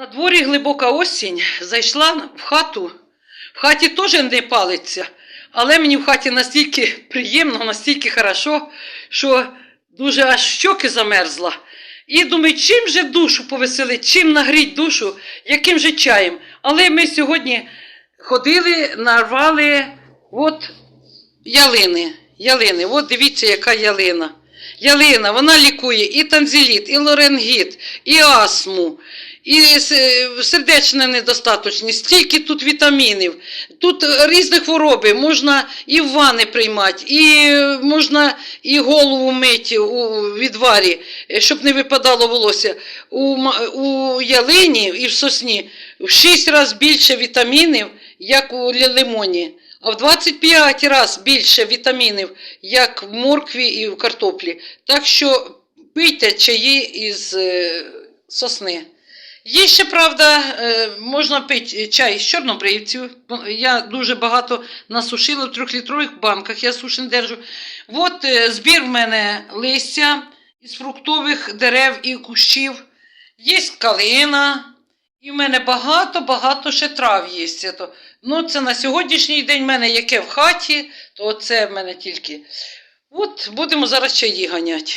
На дворі глибока осінь зайшла в хату. В хаті теж не палиться, але мені в хаті настільки приємно, настільки хорошо, що дуже аж щоки замерзла. І думаю, чим же душу повеселить, чим нагріть душу, яким же чаєм. Але ми сьогодні ходили, нарвали от ялини. Ялини. От дивіться, яка ялина. Ялина, вона лікує і танзеліт, і лоренгіт, і астму, і сердечна недостаточність, стільки тут вітамінів, тут різні хвороби, можна і в ванни приймати, і можна і голову мити у відварі, е, щоб не випадало волосся. У, у ялині і в сосні в 6 разів більше вітамінів, як у лимоні. А в 25 разів більше вітамінів, як в моркві і в картоплі. Так що пийте чаї із е, сосни. Є ще, правда, е, можна пити чай з чорнобривців. Я дуже багато насушила в трьохлітрових банках, я суші держу. От е, збір в мене листя із фруктових дерев і кущів. Є калина. І в мене багато-багато ще трав є. Ну, це на сьогоднішній день в мене яке в хаті, то це в мене тільки. От будемо зараз чаї ганяти.